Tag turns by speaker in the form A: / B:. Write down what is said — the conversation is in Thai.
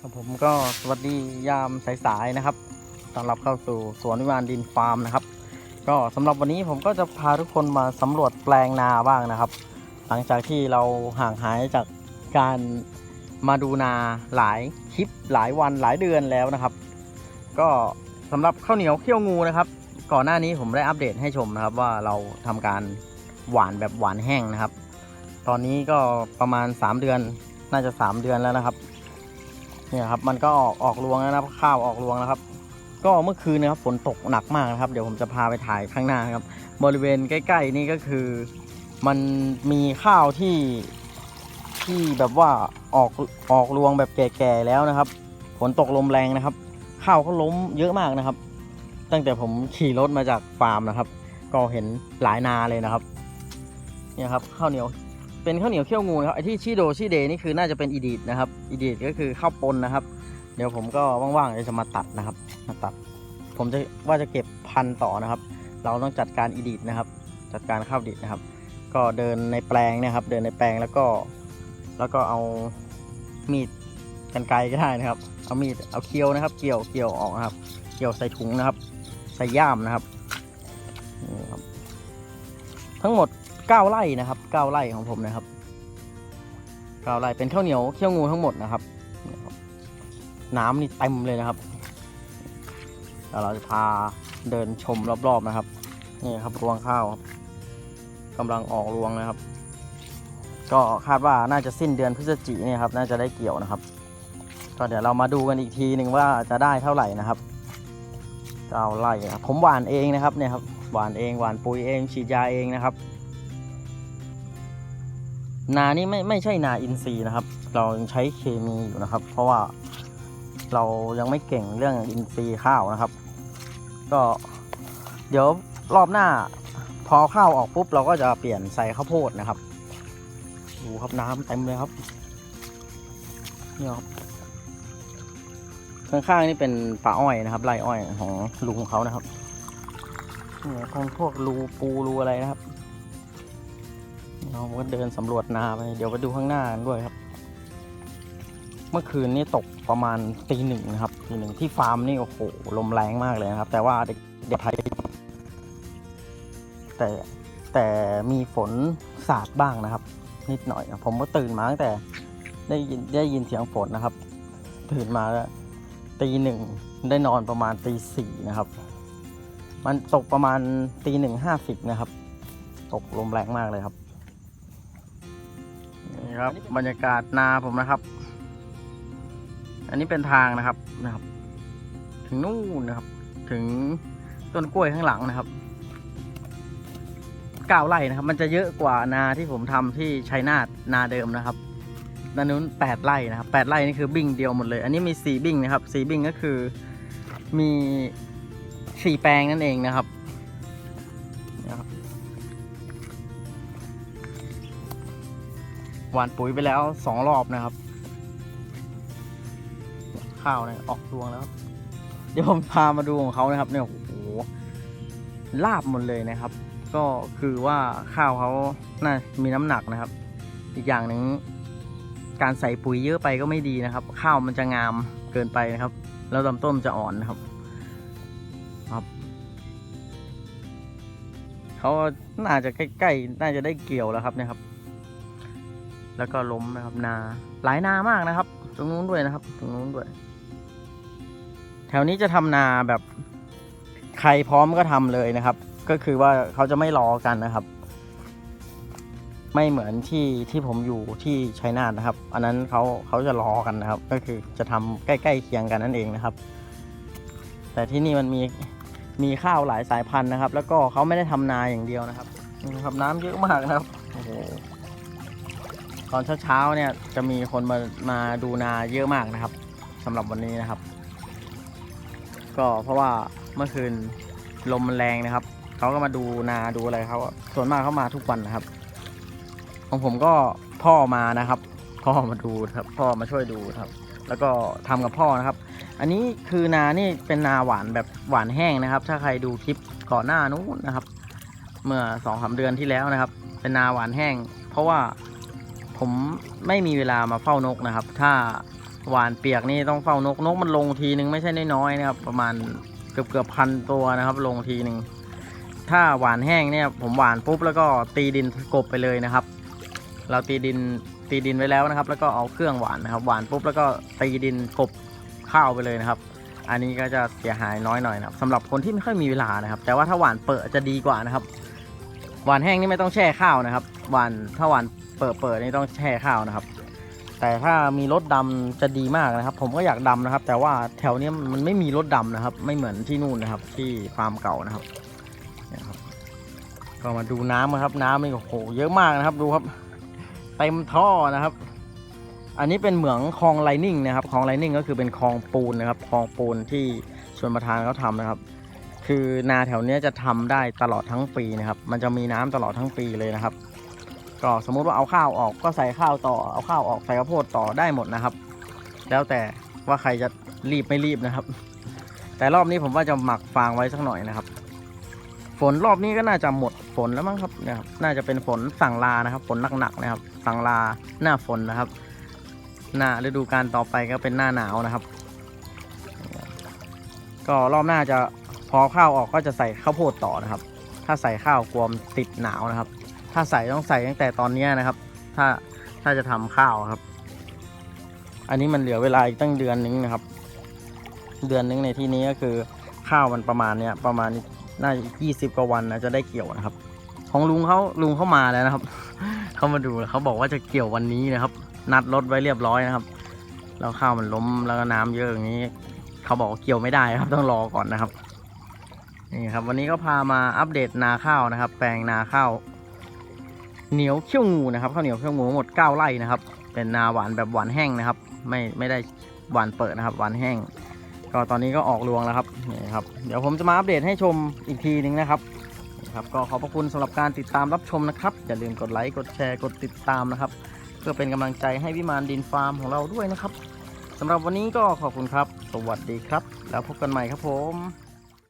A: ครับผมก็สวัสดียามสายๆนะครับต้อนรับเข้าสู่สวนวิมานดินฟาร์มนะครับ ก็สำหรับวันนี้ผมก็จะพาทุกคนมาสำรวจแปลงนาบ้างนะครับ หลังจากที่เราห่างหายจากการมาดูนาหลายคลิปหลายวันหลายเดือนแล้วนะครับ ก็สำหรับข้าวเหนียวเขี้ยวงูนะครับ ก่อนหน้านี้ผมได้อัปเดตให้ชมนะครับว่าเราทำการหวานแบบหวานแห้งนะครับ ตอนนี้ก็ประมาณ 3 เดือนน่าจะ 3 เดือนแล้วนะครับ เนี่ยครับมันก็ออกออกรวงแล้วนะครับข้าวออกรวงแล้วครับ ก็เมื่อคืนนะครับฝนตกหนักมากนะครับ เดี๋ยวผมจะพาไปถ่ายข้างหน้าครับ บริเวณใกล้ ๆ นี่ก็คือ มันมีข้าวที่ที่แบบว่าออกออกรวงแบบแก่ๆแล้วนะครับฝนตกลมแรงนะครับ ข้าวเขาล้มเยอะมากนะครับ ตั้งแต่ผมขี่รถมาจากฟาร์มนะครับ ก็เห็นหลายนาเลยนะครับ เนี่ยครับข้าวเหนียว เป็นข้าวเหนียวเขี้ยวงูนะครับไอที่ชีโดชีเดนี่คือน่าจะเป็นอีดีดนะครับอีดีดก็คือข้าวปนนะครับ เดี๋ยวผมก็ว่างๆจะมาตัดนะครับ มาตัด ผมจะว่าจะเก็บพันต่อนะครับ เราต้องจัดการอีดีดนะครับ จัดการข้าวดิดนะครับ ก็เดินในแปลงนะครับ เดินในแปลงแล้วก็ แล้วก็เอามีดกันไกรก็ได้นะครับ เอามีดเอาเคี้ยวนะครับ เกี่ยวเกี่ยวออกนะครับ เกี่ยวใส่ถุงนะครับ ใส่ย่ามนะครับนี่ครับ ทั้งหมด 9ไร่นะครับ9ไร่ของผมนะครับ9ไร่เป็นข้าวเหนียวเขี้ยวงูทั้งหมดนะครับ น้ำนี่เต็มเลยนะครับเดี๋ยวเราจะพาเดินชมรอบๆนะครับนี่ครับรวงข้าวครับกำลังออกรวงนะครับ ก็คาดว่าน่าจะสิ้นเดือนพฤศจิกายนเนี่ยครับ น่าจะได้เกี่ยวนะครับ ก็เดี๋ยวเรามาดูกันอีกทีหนึ่งว่าจะได้เท่าไหร่นะครับเก้าไร่ครับผมหวานเองนะครับเนี่ยครับหวานเองหวานปุ๋ยเองฉีดยาเองนะครับ นานี่ไม่ไม่ใช่นาอินทรีย์นะครับ เรายังใช้เคมีอยู่นะครับ เพราะว่าเรายังไม่เก่งเรื่องอินทรีย์ข้าวนะครับ ก็เดี๋ยวรอบหน้า พอข้าวออกปุ๊บเราก็จะเปลี่ยนใส่ข้าวโพดนะครับดูครับน้ำเต็มเลยครับเนี่ยครับข้างๆนี่เป็นป่าอ้อยนะครับไร่อ้อยของลุงเขานะครับเนี่ยของพวกรูปูรูอะไรนะครับ เราก็เดินสำรวจนาไป เดี๋ยวไปดูข้างหน้ากันด้วยครับ เมื่อคืนนี่ตกประมาณตีหนึ่งนะครับตีหนึ่งที่ฟาร์มนี่โอ้โหลมแรงมากเลยนะครับ แต่ว่าเด็กไทยแต่แต่มีฝนสาดบ้างนะครับ นิดหน่อยผมก็ตื่นมาตั้งแต่ได้ยินได้ยินเสียงฝนนะครับ ตื่นมาแล้วตีหนึ่งได้นอนประมาณตีสี่นะครับ มันตกประมาณตีหนึ่งห้าสิบนะครับ ตกลมแรงมากเลยครับ นี่ครับ บรรยากาศนาผมนะครับ อันนี้เป็นทางนะครับนะครับ ถึงนู่นนะครับ ถึงต้นกล้วยข้างหลังนะครับเก้าไร่นะครับ มันจะเยอะกว่านาที่ผมทำที่ชัยนาทนาเดิมนะครับด้านนู้นแปดไร่นะครับแปดไร่นี่คือบิ้งเดียวหมดเลย อันนี้มีสี่บิ้งนะครับสี่บิ้งก็คือมีสี่แปลงนั่นเองนะครับ หวานปุ๋ยไปแล้วสองรอบนะครับ ข้าวเนี่ยออกรวงแล้ว เดี๋ยวผมพามาดูของเขานะครับ เนี่ยโอ้โหลาบหมดเลยนะครับ ก็คือว่าข้าวเขาน่ามีน้ำหนักนะครับ อีกอย่างหนึ่งการใส่ปุ๋ยเยอะไปก็ไม่ดีนะครับ ข้าวมันจะงามเกินไปนะครับ แล้วลำต้นมันจะอ่อนนะครับครับเขาน่าจะใกล้ๆน่าจะได้เกี่ยวแล้วครับเนี่ยครับ แล้วก็ล้มนะครับนา หลายนามากนะครับ ตรงนู้นด้วยนะครับ ตรงนู้นด้วย แถวนี้จะทำนาแบบใครพร้อมก็ทำเลยนะครับ ก็คือว่าเขาจะไม่รอกันนะครับ ไม่เหมือนที่ที่ผมอยู่ที่ชัยนาทนะครับ อันนั้นเขาเขาจะรอกันนะครับ ก็คือจะทำใกล้ๆเคียงกันนั่นเองนะครับ แต่ที่นี่มันมีมีข้าวหลายสายพันธุ์นะครับ แล้วก็เขาไม่ได้ทำนาอย่างเดียวนะครับนี่นะครับน้ำเยอะมากนะครับโอ้โห อนเช้าๆเนี่ยจะมีคนมามาดูนาเยอะมากนะครับสำหรับวันนี้นะครับ ก็เพราะว่าเมื่อคืนลมมันแรงนะครับเขาก็มาดูนาดูอะไรเขาส่วนมากเขามาทุกวันนะครับ ของผมก็พ่อมานะครับ พ่อมาดูครับพ่อมาช่วยดูครับ แล้วก็ทำกับพ่อนะครับ อันนี้คือนานี่เป็นนาหวานแบบหวานแห้งนะครับ ถ้าใครดูคลิปก่อนหน้านู้นนะครับ เมื่อสองสาเดือนที่แล้วนะครับ เป็นนาหวานแห้ง เพราะว่า ผมไม่มีเวลามาเฝ้านกนะครับ ถ้าหวานเปียกนี่ต้องเฝ้านกนกมันลงทีนึงไม่ใช่น้อยๆนะครับ ประมาณเกือบเกือบพันตัวนะครับ ลงทีหนึ่งถ้าหวานแห้งเนี่ยผมหวานปุ๊บแล้วก็ตีดินกบไปเลยนะครับ เราตีดินตีดินไว้แล้วนะครับ แล้วก็เอาเครื่องหวานนะครับ หวานปุ๊บแล้วก็ตีดินกบข้าวไปเลยนะครับ อันนี้ก็จะเสียหายน้อยหน่อยนะครับสำหรับคนที่ไม่ค่อยมีเวลานะครับ แต่ว่าถ้าหวานเปิดจะดีกว่านะครับ หวานแห้งนี่ไม่ต้องแช่ข้าวนะครับ หวานถ้าหวาน เปิดเปิดนี่ต้องแช่ข้าวนะครับ แต่ถ้ามีรถดำจะดีมากนะครับ ผมก็อยากดำนะครับ แต่ว่าแถวเนี้ยมันไม่มีรถดำนะครับ ไม่เหมือนที่นู่นนะครับ ที่ฟาร์มเก่านะครับเนี่ยครับก็มาดูน้ำนะครับ น้ำนี่โอ้โหเยอะมากนะครับดูครับเต็มท่อนะครับ อันนี้เป็นเหมืองคลองไลนิ่งนะครับคลองไลนิ่งก็คือเป็นคลองปูนนะครับคลองปูนที่ชนประทานเขาทำนะครับ คือนาแถวเนี้ยจะทำได้ตลอดทั้งปีนะครับ มันจะมีน้ำตลอดทั้งปีเลยนะครับ ก็สมมุติว่าเอาข้าวออกก็ใส่ข้าวต่อเอาข้าวออกใส่ข้าวโพดต่อได้หมดนะครับ แล้วแต่ว่าใครจะรีบไม่รีบนะครับ แต่รอบนี้ผมว่าจะหมักฟางไว้สักหน่อยนะครับ ฝนรอบนี้ก็น่าจะหมดฝนแล้วมั้งครับเนี่ยครับน่าจะเป็นฝนสั่งลานะครับ ฝนหนักๆนะครับ สั่งลาหน้าฝนนะครับ หน้าฤดูการต่อไปก็เป็นหน้าหนาวนะครับ ก็รอบหน้าจะพอข้าวออกก็จะใส่ข้าวโพดต่อนะครับ ถ้าใส่ข้าวกลัวมติดหนาวนะครับ ถ้าใส่ต้องใส่ตั้งแต่ตอนนี้นะครับ ถ้าถ้าจะทำข้าวครับ อันนี้มันเหลือเวลาอีกตั้งเดือนนึงนะครับ เดือนนึงในที่นี้ก็คือข้าวมันประมาณเนี้ยประมาณน่าจะยี่สิบกว่าวันนะจะได้เกี่ยวนะครับ ของลุงเขาลุงเขามาแล้วนะครับ เขามาดูเขาบอกว่าจะเกี่ยววันนี้นะครับ นัดรถไว้เรียบร้อยนะครับ แล้วข้าวมันล้มแล้วก็น้ำเยอะอย่างนี้ เขาบอกเกี่ยวไม่ได้ครับต้องรอก่อนนะครับนี่ครับวันนี้ก็พามาอัปเดตนาข้าวนะครับ แปลงนาข้าว เหนียวเขี้ยวงูนะครับข้าวเหนียวเขี้ยวงูหมด9ไร่นะครับ เป็นนาหวานแบบหวานแห้งนะครับ ไม่ไม่ได้หวานเปิดนะครับหวานแห้ง ก็ตอนนี้ก็ออกรวงแล้วครับนี่ครับเดี๋ยวผมจะมาอัปเดตให้ชมอีกทีนึงนะครับนี่ครับก็ขอบพระคุณสำหรับการติดตามรับชมนะครับ อย่าลืมกดไลค์กดแชร์กดติดตามนะครับ เพื่อเป็นกำลังใจให้วิมานดินฟาร์มของเราด้วยนะครับสำหรับวันนี้ก็ขอบคุณครับ สวัสดีครับ แล้วพบกันใหม่ครับผม